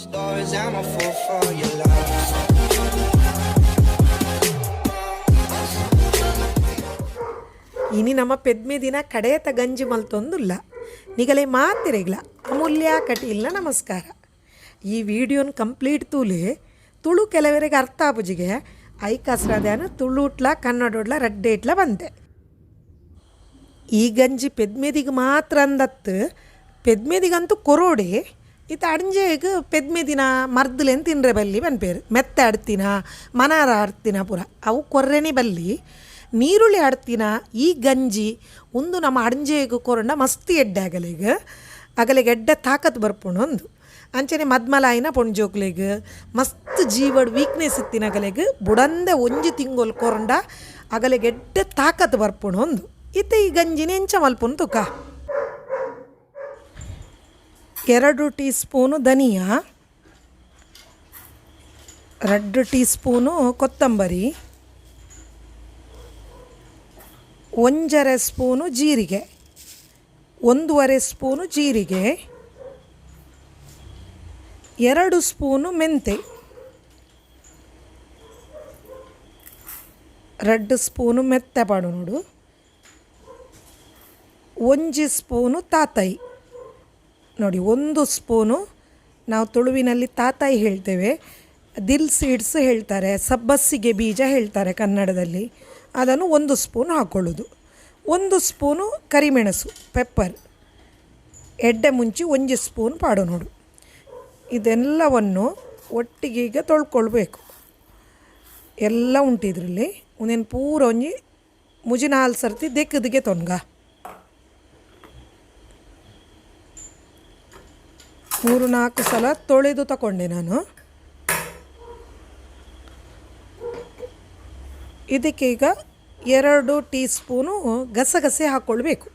Stories, I'm a for your. ಇನಿ ನಮ್ಮ ಪೆದ್ಮೆ ದಿನ ಕಡೆಯತ ಗಂಜಿ ಮಲ್ತೊಂದುಲ್ಲ. ನಿಗಲೆ ಮಾತಿರೆಗ್ಲ ಅಮೂಲ್ಯ ಕಟೀಲ್ನ ನಮಸ್ಕಾರ. ಈ ವಿಡಿಯೋನ ಕಂಪ್ಲೀಟ್ ತೂಲೆ ತುಳು ಕೆಲವರಿಗೆ ಅರ್ಥ ಆಪುಜಿಗೆ ಐ ಕಸ್ರದ್ಯಾನ ತುಳುಟ್ಲ ಕನ್ನಡೋಡ್ಲ ರಡ್ಡೇಟ್ಲ ಬಂದೆ. ಈ ಗಂಜಿ ಪೆದ್ಮೆದಿಗೆ ಮಾತ್ರ ಅಂದತ್ತು. ಪೆದ್ಮೆದಿಗಂತೂ ಕೊರೋಡೆ ಇತ್ತ ಪೆದ್ಮೆ ದಿನ ಮರ್ದಲೆನ್ ತಿನ್ರೆ ಬಲ್ಲಿ ಬನ್ಪೇರು ಮೆತ್ತೆ ಅಡ್ತಿನ ಮನಾರ ಆಡ್ತಿನ ಪುರ. ಅವು ಕೊರ್ರೆನೆ ಬಲ್ಲಿ. ನೀರುಳ್ಳಿ ಆಡ್ತಿನ ಈ ಗಂಜಿ ಒಂದು ನಮ್ಮ ಅಡ್ಂಜೆಗ್ ಕೊರಂಡ ಮಸ್ತಿ ಎಡ್ಡೆ ಆಗಲೇಗ ಆಗಲಿಗೆ ಎಡ್ಡೆ ತಾಕತ್ ಬರ್ಪುಣು ಒಂದು ಅಂಚನೆ ಮದ್ಮಲಾಯಿನ ಪೊಣ್ಜೋಕ್ಲೆಗ್ ಮಸ್ತ್ ಜೀವಡ್ ವೀಕ್ನೆಸ್ ಇತ್ತಿನಗಲೆಗ್ ಬುಡಂದೆ ಒಂಜಿ ತಿಂಗೊಲ್ ಕೊರಂಡ ಆಗಲಿಗೆ ಎಡ್ಡೆ ತಾಕತ್ ಬರ್ಪುಣು ಒಂದು ಇತ್ತ ಈ ಗಂಜಿನ ಎಂಚ ಮಲ್ಪುನು ತುಕ ಎರಡು ಟೀ ಸ್ಪೂನು ಧನಿಯಾ ರೆಡ್ ಟೀ ಸ್ಪೂನು ಕೊತ್ತಂಬರಿ, ಒಂಜರೆ ಸ್ಪೂನು ಜೀರಿಗೆ, ಒಂದೂವರೆ ಸ್ಪೂನು ಜೀರಿಗೆ, ಎರಡು ಸ್ಪೂನು ಮೆಂತೆ ರೆಡ್ ಸ್ಪೂನು ಮೆತ್ತೆ ಪಾಡು ನೋಡು, ಒಂಜಿ ಸ್ಪೂನು ತಾತೈ. ನೋಡಿ, ಒಂದು ಸ್ಪೂನು ನಾವು ತುಳುವಿನಲ್ಲಿ ತಾತಾಯಿ ಹೇಳ್ತೇವೆ. ದಿಲ್ ಸೀಡ್ಸ್ ಹೇಳ್ತಾರೆ, ಸಬ್ಬಸ್ಸಿಗೆ ಬೀಜ ಹೇಳ್ತಾರೆ ಕನ್ನಡದಲ್ಲಿ. ಅದನ್ನು ಒಂದು ಸ್ಪೂನ್ ಹಾಕ್ಕೊಳ್ಳೋದು ಒಂದು ಸ್ಪೂನು ಕರಿಮೆಣಸು, ಪೆಪ್ಪರ್. ಎಡ್ಡೆ ಮುಂಚಿ ಒಂದು ಸ್ಪೂನ್ ಪಾಡು ನೋಡು. ಇದೆಲ್ಲವನ್ನು ಒಟ್ಟಿಗೆ ಈಗ ತೊಳ್ಕೊಳ್ಬೇಕು. ಎಲ್ಲ ಉಂಟು ಇದರಲ್ಲಿ. ಒಂದೇನು ಪೂರ ಒಂಜಿ ಮುಜಿ ನಾಲ್ಕು ಸರ್ತಿ ದೆಕ್ಕದಿಗೆ ತೊನ್ಗ. ಮೂರು ನಾಲ್ಕು ಸಲ ತೊಳೆದು ತಗೊಂಡೆ ನಾನು. ಇದಕ್ಕೆ ಈಗ ಎರಡು ಟೀ ಸ್ಪೂನು ಗಸಗಸೆ ಹಾಕ್ಕೊಳ್ಬೇಕು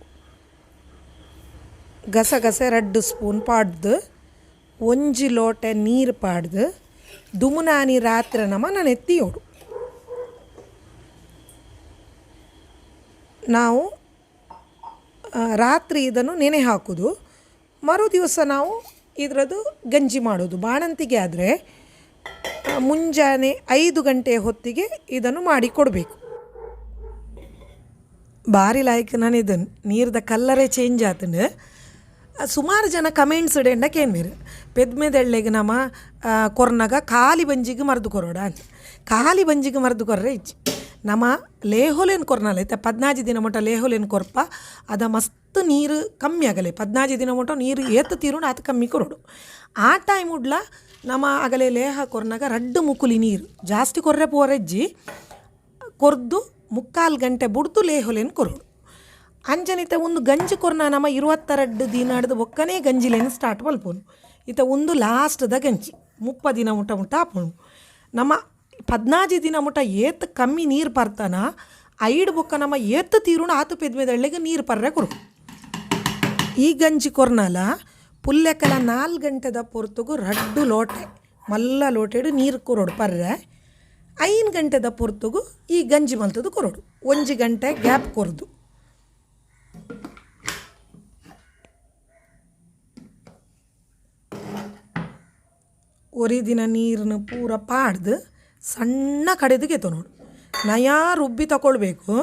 ಗಸಗಸೆ ರೆಡ್ ಸ್ಪೂನ್ ಪಾಡ್ದು, ಒಂಜಿ ಲೋಟ ನೀರು ಪಾಡ್ದು, ದುಮುನಾನಿ ರಾತ್ರಿ ನಮ ನಾನು ಎತ್ತಿಯೋಡು ನಾವು ರಾತ್ರಿ ಇದನ್ನು ನೆನೆ ಹಾಕೋದು. ಮರು ದಿವಸ ನಾವು ಇದರದ್ದು ಗಂಜಿ ಮಾಡೋದು. ಬಾಣಂತಿಗೆ ಆದರೆ ಮುಂಜಾನೆ ಐದು ಗಂಟೆ ಹೊತ್ತಿಗೆ ಇದನ್ನು ಮಾಡಿ ಕೊಡಬೇಕು. ಭಾರಿ ಲಾಯಕ್ ನಾನು ಇದನ್ನು ನೀರ್ದ ಕಲ್ಲರೇ ಚೇಂಜ್ ಆತಂಡು ಸುಮಾರು ಜನ ಕಮೆಂಟ್ಸ್ ಇಡೆಂಡ ಕೇನ್ಮೇರು ಪೆದ್ಮೆದೆಳ್ಳೆಗೆ ನಮ್ಮ ಕೊರ್ನಾಗ ಖಾಲಿ ಬಂಜಿಗೆ ಮರೆದು ಕೊರೋಡ ಖಾಲಿ ಬಂಜಿಗೆ ಮರೆದು ಕೊರ್ರೆ ಇಜ್ಜಿ. ನಮ್ಮ ಲೇಹೋಲೆನ್ ಕೊರ್ನಲ್ಲ ಐತೆ? ಪದ್ನಾಜಿ ದಿನ ಮಟ್ಟ ಲೇಹೊಲೇನು ಕೊರ್ಪ, ಅದ ಮಸ್ತ್ ನೀರು ಕಮ್ಮಿ ಆಗಲೆ ಪದ್ನಾಜಿ ದಿನ ಮಟ್ಟ ನೀರು ಏತ ತೀರುಂಡು ಅದು ಕಮ್ಮಿ ಕೊರೋಡು. ಆ ಟೈಮ್ ಉಡ್ಲ ನಮ್ಮ ಆಗಲೇ ಲೇಹ ಕೊರ್ನಾಗ ರಡ್ಡು ಮುಕುಲಿ ನೀರು, ಜಾಸ್ತಿ ಕೊರ್ರೆ ಪೋರೆಜ್ಜಿ ಕೊರ್ದು ಮುಕ್ಕಾಲು ಗಂಟೆ ಬುಡ್ದು ಲೇಹೊಲೆನ್ ಕೊರೋಡು. ಅಂಜನಿತ ಒಂದು ಗಂಜಿ ಕೊರ್ನ ನಮ್ಮ ಇರುವತ್ತೆರಡು ದಿನ ಹಿಡ್ದು ಒಕ್ಕನೇ ಗಂಜಿಲೇನು ಸ್ಟಾರ್ಟ್ ಮಲ್ಪೋನು ಇತ ಒಂದು ಲಾಸ್ಟ್ದ ಗಂಜಿ, ಮುಪ್ಪ ದಿನ ಮುಟ ಮುಟ್ಟ ಹಾಪೋನು ನಮ್ಮ ಪದ್ನಾಜಿ ದಿನ ಮುಟ ಏತ್ ಕಮ್ಮಿ ನೀರು ಪರ್ತಾನ ಐಡ್ ಬೊಕ್ಕ ನಮ್ಮ ಏತ್ ತೀರುಣ ಆತು ಪೆದ್ಮೆದಳ್ಳಿಗೆ ನೀರು ಪರ್ರೆ ಕೊರು ಈ ಗಂಜಿ ಕೊರ್ನಲ ಪುಲ್ಲೆಕಲ ನಾಲ್ಕು ಗಂಟೆದ ಪೊರ್ತುಗು ರಡ್ಡು ಲೋಟೆ, ಮಲ್ಲ ಲೋಟೆಡು ನೀರು ಕೊರೋಡು ಪರ್ರೆ ಐದು ಗಂಟೆದ ಪೊರ್ತುಗು ಈ ಗಂಜಿ ಮಲ್ತದು ಕೊರೋಡು, ಒಂಜಿ ಗಂಟೆ ಗ್ಯಾಪ್ ಕೊರ್ದು. ಒರಿದಿನ ನೀರನ್ನು ಪೂರ ಪಾಡ್ದು ಸಣ್ಣ ಕಡೆದು ಗೆತ ನೋಡು. ನಯಾ ರುಬ್ಬಿ ತಗೊಳ್ಬೇಕು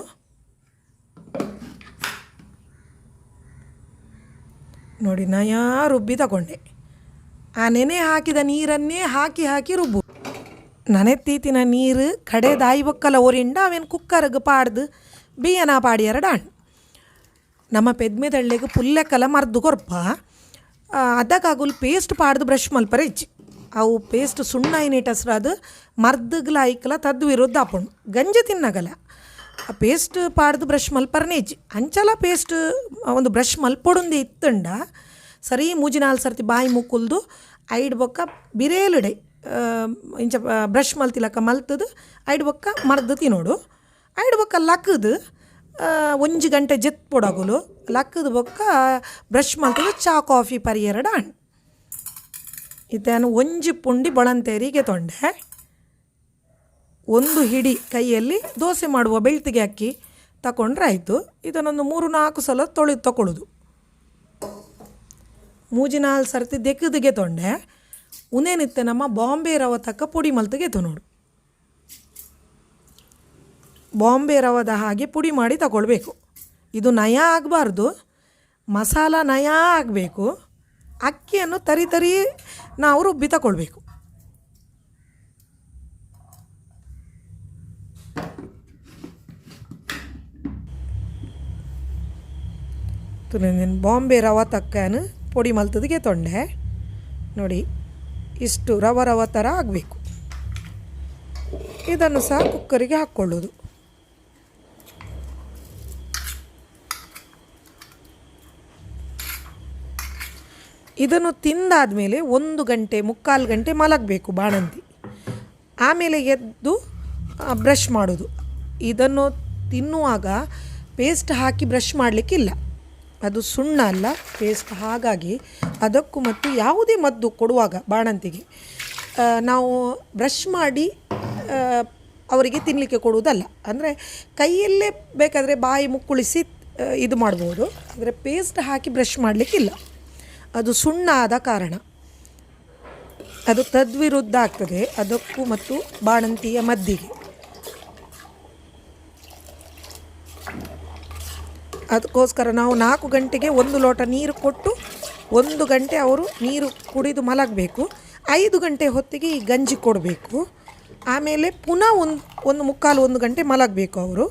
ನೋಡಿ, ನಯಾ ರುಬ್ಬಿ ತಗೊಂಡೆ ಆ ನೆನೆ ಹಾಕಿದ ನೀರನ್ನೇ ಹಾಕಿ ಹಾಕಿ ರುಬ್ಬು. ನನೆತ್ತೀತಿನ ನೀರು ಕಡೆ ದಾಯಿ ಬೊಕ್ಕಲ ಒರಿಂಡ ಅವೇನು ಕುಕ್ಕರ್ಗೆ ಪಾಡ್ದು ಪಾಡಿ ಪಾಡಿಯರ ಡಾಣ್ ನಮ್ಮ ಪೆದ್ಮೆದಳ್ಳಿಗೆ ಪುಲ್ಲೆಕ್ಕಲ ಮರ್ದು ಕೊರ್ಪ. ಅದಕ್ಕಾಗುಲ್ ಪೇಸ್ಟ್ ಪಾಡ್ದು ಬ್ರಷ್ ಮಲ್ಪರ ಇಜ್ಜಿ ಅವು ಪೇಸ್ಟ್ ಸುಣ್ಣ ಏನಿಟ್ಟು ಅದು ಮರ್ದಗ್ಲ ಐಕ್ಲ ತದ್ದು ವಿರುದ್ಧ ಹಾಪುಂಡು ಗಂಜಿ ತಿನ್ನಗಲ. ಆ ಪೇಸ್ಟ್ ಪಾಡ್ದು ಬ್ರಷ್ ಮಲ್ಪರನೇ ಇಜ್ಜಿ. ಅಂಚಲ ಪೇಸ್ಟ್ ಒಂದು ಬ್ರಷ್ ಮಲ್ಪೊಡುಂದೆ ಇತ್ತಂಡ, ಸರಿ ಮೂಜಿ ನಾಲ್ ಸರ್ತಿ ಬಾಯಿ ಮುಕ್ಕುಲ್ದು, ಐಡ್ ಬೊಕ್ಕ ಬಿರೇಲುಡೆ. ಇಂಚ ಬ್ರಷ್ ಮಲ್ತಿಲಕ್ಕ ಮಲ್ತದು, ಐಡ್ ಬೊಕ್ಕ ಮರ್ದು ತಿನ್ನೋಡು. ಐಡ್ ಬೊಕ್ಕ ಲಕ್ಕದು ಒಂಜಿ ಗಂಟೆ ಜೆತ್ ಪೊಡಗುಲು. ಲಕ್ಕದ ಬೊಕ್ಕ ಬ್ರಷ್ ಮಲ್ತದು ಚಾ ಕಾಫಿ ಪರಿಯರಡ ಹಣ್ಣು ಇತೇನು ಒಂಜಿ ಪುಂಡಿ ಬಳಂತೇರಿಗೆ ತೊಂಡೆ. ಒಂದು ಹಿಡಿ ಕೈಯಲ್ಲಿ ದೋಸೆ ಮಾಡುವ ಬೆಳ್ತಿಗೆ ಅಕ್ಕಿ ತಗೊಂಡ್ರೆ ಆಯಿತು. ಇದನ್ನೊಂದು ಮೂರು ನಾಲ್ಕು ಸಲ ತೊಳಿ ತಗೊಳ್ಳೋದು ಮೂಜಿ ನಾಲ್ಕು ಸರ್ತಿ ದೆಕ್ಕದಿಗೆ ತೊಂಡೆ. ಉನೇನಿತ್ತೆ ನಮ್ಮ ಬಾಂಬೆ ರವ ತಕ್ಕ ಪುಡಿ ಮಲ್ತಿಗೆ ನೋಡು. ಬಾಂಬೆ ರವದ ಹಾಗೆ ಪುಡಿ ಮಾಡಿ ತಗೊಳ್ಬೇಕು ಇದು ನಯ ಆಗಬಾರ್ದು. ಮಸಾಲ ನಯ ಆಗಬೇಕು. ಅಕ್ಕಿಯನ್ನು ತರಿ ತರಿ ನಾವು ರುಬ್ಬಿ ತಗೊಳ್ಬೇಕು ತುನಿಂದಿನ ಬಾಂಬೆ ರವ ತಕ್ಕನು ಪುಡಿ ಮಲ್ತದಿಗೆ ತೊಂಡೆ. ನೋಡಿ, ಇಷ್ಟು ರವ ರವ ಥರ ಆಗಬೇಕು. ಇದನ್ನು ಸಹ ಕುಕ್ಕರಿಗೆ ಹಾಕ್ಕೊಳ್ಳೋದು. ಇದನ್ನು ತಿಂದಾದಮೇಲೆ ಒಂದು ಗಂಟೆ, ಮುಕ್ಕಾಲು ಗಂಟೆ ಮಲಗಬೇಕು ಬಾಣಂತಿ. ಆಮೇಲೆ ಎದ್ದು ಬ್ರಷ್ ಮಾಡೋದು. ಇದನ್ನು ತಿನ್ನುವಾಗ ಪೇಸ್ಟ್ ಹಾಕಿ ಬ್ರಷ್ ಮಾಡಲಿಕ್ಕಿಲ್ಲ ಅದು ಸುಣ್ಣ ಅಲ್ಲ ಪೇಸ್ಟ್ ಹಾಗಾಗಿ ಅದಕ್ಕೂ ಮತ್ತು ಯಾವುದೇ ಮದ್ದು ಕೊಡುವಾಗ ಬಾಣಂತಿಗೆ. ನಾವು ಬ್ರಷ್ ಮಾಡಿ ಅವರಿಗೆ ತಿನ್ನಲಿಕ್ಕೆ ಕೊಡುವುದಲ್ಲ. ಅಂದರೆ ಕೈಯಲ್ಲೇ ಬೇಕಾದರೆ ಬಾಯಿ ಮುಕ್ಕುಳಿಸಿ ಇದು ಮಾಡ್ಬೋದು. ಅಂದರೆ ಪೇಸ್ಟ್ ಹಾಕಿ ಬ್ರಷ್ ಮಾಡಲಿಕ್ಕಿಲ್ಲ ಅದು ಸುಣ್ಣ ಆದ ಕಾರಣ. ಅದು ತದ್ವಿರುದ್ಧ ಆಗ್ತದೆ. ಅದಕ್ಕೂ ಮತ್ತು ಬಾಣಂತಿಯ ಮದ್ದಿಗೆ. ಅದಕ್ಕೋಸ್ಕರ ನಾವು ನಾಲ್ಕು ಗಂಟೆಗೆ ಒಂದು ಲೋಟ ನೀರು ಕೊಟ್ಟು ಒಂದು ಗಂಟೆ ಅವರು ನೀರು ಕುಡಿದು ಮಲಗಬೇಕು. ಐದು ಗಂಟೆ ಹೊತ್ತಿಗೆ ಈ ಗಂಜಿ ಕೊಡಬೇಕು. ಆಮೇಲೆ ಪುನಃ ಒಂದು ಒಂದು ಮುಕ್ಕಾಲು ಒಂದು ಗಂಟೆ ಮಲಗಬೇಕು ಅವರು.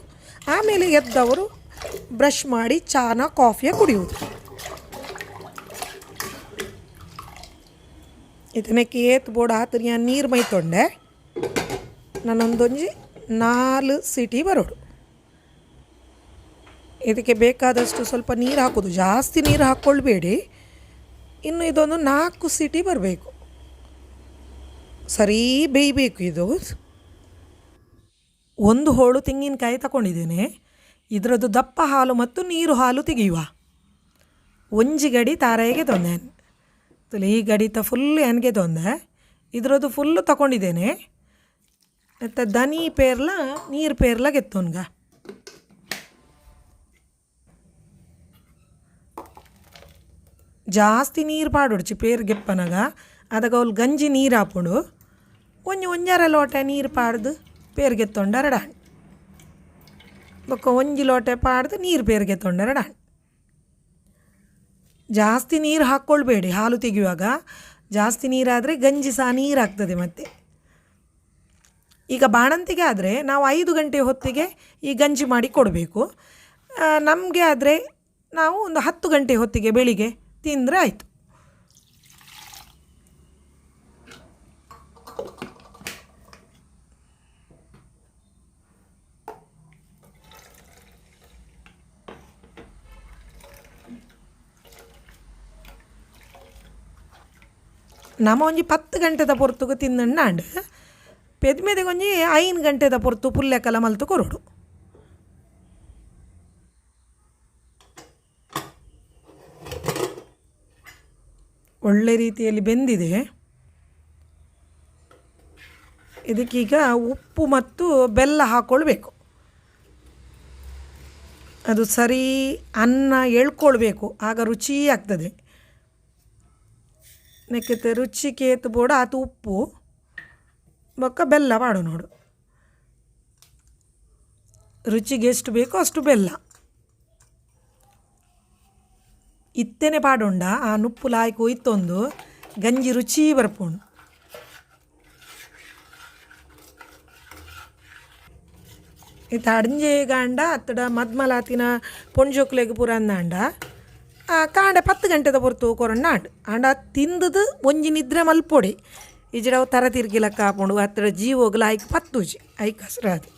ಆಮೇಲೆ ಎದ್ದವರು ಬ್ರಷ್ ಮಾಡಿ, ಚಾನ, ಕಾಫಿಯ ಕುಡಿಯುವುದು. ಇದನ್ನಕ್ಕೆ ಏತ್ ಬೋಡ ಆತು ನಾನು ನೀರು ಮೈತೊಂಡೆ ನಾನೊಂದೊಂಜಿ ನಾಲ್ ಸಿಟಿ ಬರೋಡು. ಇದಕ್ಕೆ ಬೇಕಾದಷ್ಟು ಸ್ವಲ್ಪ ನೀರು ಹಾಕೋದು. ಜಾಸ್ತಿ ನೀರು ಹಾಕ್ಕೊಳ್ಬೇಡಿ ಇನ್ನು ಇದೊಂದು ನಾಲ್ಕು ಸಿಟಿ ಬರಬೇಕು. ಸರಿ ಬೇಯಬೇಕು ಇದು. ಒಂದು ಹೋಳು ತೆಂಗಿನಕಾಯಿ ತಗೊಂಡಿದ್ದೇನೆ ಇದರದ್ದು ದಪ್ಪ ಹಾಲು ಮತ್ತು ನೀರು ಹಾಲು ತೆಗೆಯುವ. ಒಂಜಿ ಗಡಿ ತಾರಾಯಿಗೆ ತೊಂದೆ ತುಲಿ, ಈ ಗಡಿತ ಫುಲ್ ನನಗೆ ತೊಂದೆ? ಇದರದ್ದು ಫುಲ್ಲು ತಗೊಂಡಿದ್ದೇನೆ ಮತ್ತು ದನಿ ಪೇರ್ಲ, ನೀರು ಪೇರ್ಲ ಗೆತ್ತೋನ್ಗ ಜಾಸ್ತಿ ನೀರು ಪಾಡೊಡ್ಚಿ ಪೇರ್ ಗೆಪ್ಪನಾಗ ಅದಕ್ಕೆ ಅವ್ಳು ಗಂಜಿ ನೀರು ಹಾಕೊಂಡು ಒಂಜಿ ಒಂಜಾರ ಲೋಟ ನೀರು ಪಾಡ್ದು ಪೇರ್ಗೆತ್ತೊಂಡ ಗೆತ್ತೊಂಡ ಎರಡಾಣ್ ಬೊಕ್ಕ ಒಂಜಿ ಲೋಟ ಪಾಡ್ದು ನೀರು ಪೇರ್ ಗೆತ್ತೊಂಡ ಎರಡಾಣ್ ಜಾಸ್ತಿ ನೀರು ಹಾಕ್ಕೊಳ್ಬೇಡಿ ಹಾಲು ತೆಗೆಯುವಾಗ. ಜಾಸ್ತಿ ನೀರಾದರೆ ಗಂಜಿ ಸಹ ನೀರಾಗ್ತದೆ ಮತ್ತೆ. ಈಗ ಬಾಣಂತಿಗೆ ಆದರೆ ನಾವು ಐದು ಗಂಟೆ ಹೊತ್ತಿಗೆ ಈ ಗಂಜಿ ಮಾಡಿ ಕೊಡಬೇಕು. ನಮಗೆ ಆದರೆ ನಾವು ಒಂದು ಹತ್ತು ಗಂಟೆ ಹೊತ್ತಿಗೆ ಬೆಳಿಗ್ಗೆ ತಿಂದರೆ ಆಯಿತು. ನಮ್ಮ ಒಂಜಿ ಪತ್ತು ಗಂಟೆದ ಪೊರ್ತುಗು ತಿಂದಣ್ಣಾಂಡ್ ಪೆದ್ಮೆದೆಗೆ ಒಂಜಿ ಐನು ಗಂಟೆದ ಪೊರ್ತು ಪುಲ್ಲೆಕಲ ಮಲ್ತು ಕೊರೋಡು. ಒಳ್ಳೆ ರೀತಿಯಲ್ಲಿ ಬೆಂದಿದೆ. ಇದಕ್ಕೀಗ ಉಪ್ಪು ಮತ್ತು ಬೆಲ್ಲ ಹಾಕ್ಕೊಳ್ಬೇಕು ಅದು ಸರಿ ಅನ್ನ ಎಳ್ಕೊಳ್ಬೇಕು. ಆಗ ರುಚಿ ಆಗ್ತದೆ. ನೆಕ್ಕಿತ್ತೆ ರುಚಿ ಏತು ಬೋಡ ಆತು ಉಪ್ಪು, ಬೊಕ್ಕ ಬೆಲ್ಲ ಮಾಡು ನೋಡು. ರುಚಿಗೆ ಎಷ್ಟು ಬೇಕೋ ಅಷ್ಟು ಬೆಲ್ಲ. ಇತ್ತೇನೆ ಪಾಡುಂಡ, ಆ ನುಪ್ಪು ಲಾಯ್ಕು ಇತ್ತೊಂದು, ಗಂಜಿ ರುಚಿ ಬರ್ಪುಂಡು. ಇತ್ತ ಅಡ್ಂಜೆ ಗಾಂಡ, ಅತ್ತಡ ಮದ್ಮಲಾತಿನ ಪೊಂಜೋಕ್ಲೆಗ್ ಪೂರ ಅಂದಾಂಡ. ಕಾಂಡೆ ಪತ್ತು ಗಂಟೆದ ಪೊರ್ತು ಕೊರಣ್ಣ ಆಂಡ್ ತಿಂದದು ಒಂಜಿ ನಿದ್ರೆ ಮಲ್ಪೊಡಿ. ಇಜಿಡವು ತರ ತಿರ್ಗಿಲಕ್ಕ ಹಾಕೊಂಡು ಹತ್ತಿರ ಜೀವೋಗ್ಲ ಐಕ್ ಪತ್ತುಜಿ ಐಕ್ ಹಸ್ರಾದು.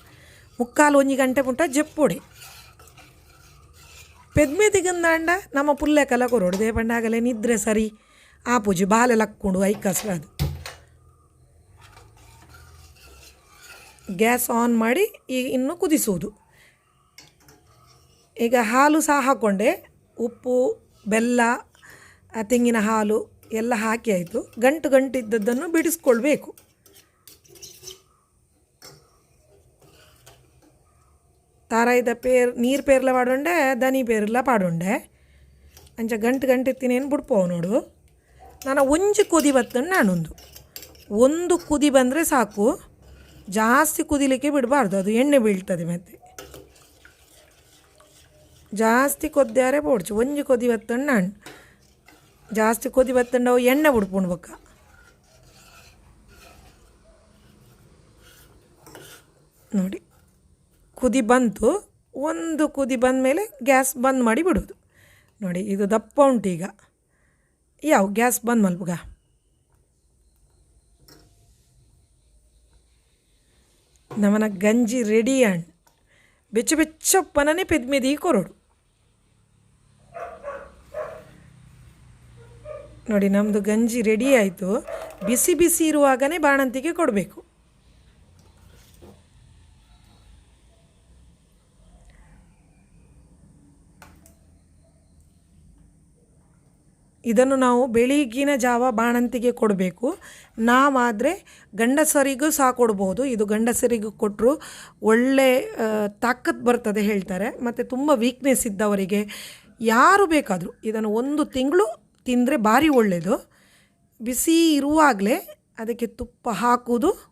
ಮುಕ್ಕಾಲು ಒಂಜಿ ಗಂಟೆ ಪುಂಟ ಜಪ್ಪೊಡಿ. ಪೆದ್ಮೆ ದಿಗಂದಾಂಡ ನಮ್ಮ ಪುಲ್ಲೆ ಕಲ ಕೊರೋಡು. ದೇಪಂಡಾಗಲೇ ನಿದ್ರೆ ಸರಿ. ಆ ಪೂಜೆ ಬಾಲೆ ಲಕ್ಕೊಂಡು. ಐಕ್ ಗ್ಯಾಸ್ ಆನ್ ಮಾಡಿ ಈಗ ಇನ್ನು ಕುದಿಸುವುದು ಈಗ ಹಾಲು ಸಹ ಹಾಕ್ಕೊಂಡೆ ಉಪ್ಪು, ಬೆಲ್ಲ ತೆಂಗಿನ ಹಾಲು ಎಲ್ಲ ಹಾಕಿ ಆಯಿತು. ಗಂಟು ಗಂಟು ಇದ್ದದ್ದನ್ನು ಬಿಡಿಸ್ಕೊಳ್ಬೇಕು ತಾರಾಯ್ದ ಪೇರ್, ನೀರು ಪೇರ್ಲ ಪಾಡುಂಡೆ, ದನಿ ಪೇರ್ಲ ಪಾಡೊಂಡೆ. ಅಂಚ ಗಂಟು ಗಂಟು ತಿನ್ನೇನು ಬಿಡ್ಪೋ ನೋಡು. ನಾನು ಒಂಜಿ ಕುದಿ ಬತ್ತಂಡು ನಾನೊಂದು. ಒಂದು ಕುದಿ ಬಂದರೆ ಸಾಕು. ಜಾಸ್ತಿ ಕುದಿಲಿಕ್ಕೆ ಬಿಡಬಾರ್ದು. ಅದು ಎಣ್ಣೆ ಬೀಳ್ತದೆ ಮತ್ತೆ. ಜಾಸ್ತಿ ಕೊದ್ದಾರೆ ಬೋಡ್ಚು ಒಂಜಿ ಕೊದಿ ಬತ್ತಣ್ಣ ಹಣ್ಣು ಜಾಸ್ತಿ ಕೊದಿ ಬತ್ತಣ್ಣ ಎಣ್ಣೆ ಉಡ್ಕೊಂಡು ಬೊಕ್ಕ ನೋಡಿ. ಕುದಿ ಬಂತು. ಒಂದು ಕುದಿ ಬಂದ ಮೇಲೆ ಗ್ಯಾಸ್ ಬಂದ್ ಮಾಡಿ ಬಿಡೋದು. ನೋಡಿ, ಇದು ದಪ್ಪ ಉಂಟು ಈಗ. ಯಾವ ಗ್ಯಾಸ್ ಬಂದ್ ಮಲ್ಪಗ? ನಮನ ಗಂಜಿ ರೆಡಿ ಅಂಡ್ ಬೆಚ್ಚ ಬೆಚ್ಚಪ್ಪನೇ ಪೆದ್ಮೆದಿ ಕೊರೋಡು. ನೋಡಿ ನಮ್ಮದು ಗಂಜಿ ರೆಡಿ ಆಯಿತು. ಬಿಸಿ ಬಿಸಿ ಇರುವಾಗಲೇ ಬಾಣಂತಿಗೆ ಕೊಡಬೇಕು. ಇದನ್ನು ನಾವು ಬೆಳಿಗ್ಗಿನ ಜಾವ ಬಾಣಂತಿಗೆ ಕೊಡಬೇಕು. ನಾವಾದರೆ ಗಂಡಸರಿಗೂ ಸಹ ಕೊಡ್ಬೋದು. ಇದು ಗಂಡಸರಿಗೂ ಕೊಟ್ಟರು ಒಳ್ಳೆ ತಾಕತ್ತು ತಾಕತ್ ಬರ್ತದೆ ಹೇಳ್ತಾರೆ. ಮತ್ತು ತುಂಬ ವೀಕ್ನೆಸ್ ಇದ್ದವರಿಗೆ ಯಾರು ಬೇಕಾದರೂ ಇದನ್ನು ಒಂದು ತಿಂಗಳು ತಿಂದರೆ ಭಾರಿ ಒಳ್ಳೆಯದು ಬಿಸಿ ಇರುವಾಗಲೇ ಅದಕ್ಕೆ ತುಪ್ಪ ಹಾಕುವುದು.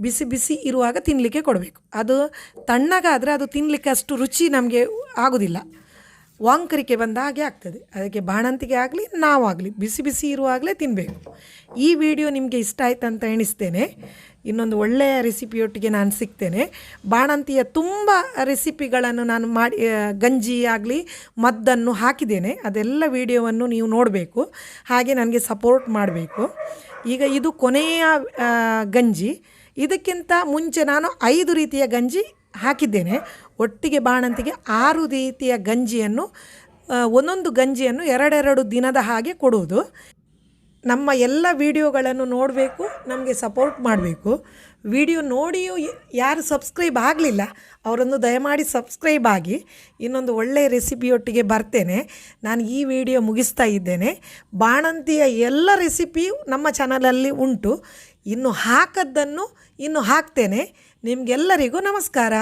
ಬಿಸಿ ಬಿಸಿ ಇರುವಾಗ ತಿನ್ನಲಿಕ್ಕೆ ಕೊಡಬೇಕು. ಅದು ತಣ್ಣಗಾದರೆ ಅದು ತಿನ್ನಲಿಕ್ಕೆ ಅಷ್ಟು ರುಚಿ ನಮಗೆ ಆಗೋದಿಲ್ಲ. ವಾಂಕರಿಕೆ ಬಂದ ಹಾಗೆ ಆಗ್ತದೆ. ಅದಕ್ಕೆ ಬಾಣಂತಿಗೆ ಆಗಲಿ, ನಾವಾಗಲಿ ಬಿಸಿ ಬಿಸಿ ಇರುವಾಗಲೇ ತಿನ್ನಬೇಕು ಈ ವಿಡಿಯೋ ನಿಮಗೆ ಇಷ್ಟ ಆಯ್ತು ಅಂತ ಎಣಿಸ್ತೇನೆ. ಇನ್ನೊಂದು ಒಳ್ಳೆಯ ರೆಸಿಪಿಯೊಟ್ಟಿಗೆ ನಾನು ಸಿಗ್ತೇನೆ. ಬಾಣಂತಿಯ ತುಂಬ ರೆಸಿಪಿಗಳನ್ನು ನಾನು ಮಾಡಿ ಗಂಜಿ ಆಗಲಿ, ಮದ್ದನ್ನು ಹಾಕಿದ್ದೇನೆ. ಅದೆಲ್ಲ ವಿಡಿಯೋವನ್ನು ನೀವು ನೋಡಬೇಕು. ಹಾಗೆ ನನಗೆ ಸಪೋರ್ಟ್ ಮಾಡಬೇಕು. ಈಗ ಇದು ಕೊನೆಯ ಗಂಜಿ. ಇದಕ್ಕಿಂತ ಮುಂಚೆ ನಾನು ಐದು ರೀತಿಯ ಗಂಜಿ ಹಾಕಿದ್ದೇನೆ. ಒಟ್ಟಿಗೆ ಬಾಣಂತಿಗೆ ಆರು ರೀತಿಯ ಗಂಜಿಯನ್ನು ಒಂದೊಂದು ಗಂಜಿಯನ್ನು ಎರಡೆರಡು ದಿನದ ಹಾಗೆ ಕೊಡುವುದು. ನಮ್ಮ ಎಲ್ಲ ವಿಡಿಯೋಗಳನ್ನು ನೋಡಬೇಕು, ನಮಗೆ ಸಪೋರ್ಟ್ ಮಾಡಬೇಕು. ವಿಡಿಯೋ ನೋಡಿಯೂ ಯಾರು ಸಬ್ಸ್ಕ್ರೈಬ್ ಆಗಲಿಲ್ಲ, ಅವರನ್ನು ದಯಮಾಡಿ ಸಬ್ಸ್ಕ್ರೈಬ್ ಆಗಿ. ಇನ್ನೊಂದು ಒಳ್ಳೆಯ ರೆಸಿಪಿಯೊಟ್ಟಿಗೆ ಬರ್ತೇನೆ. ನಾನು ಈ ವಿಡಿಯೋ ಮುಗಿಸ್ತಾ ಇದ್ದೇನೆ. ಬಾಣಂತಿಯ ಎಲ್ಲ ರೆಸಿಪಿಯು ನಮ್ಮ ಚಾನಲಲ್ಲಿ ಉಂಟು. ಇನ್ನು ಹಾಕದ್ದನ್ನು ಇನ್ನು ಹಾಕ್ತೇನೆ. ನಿಮಗೆಲ್ಲರಿಗೂ ನಮಸ್ಕಾರ.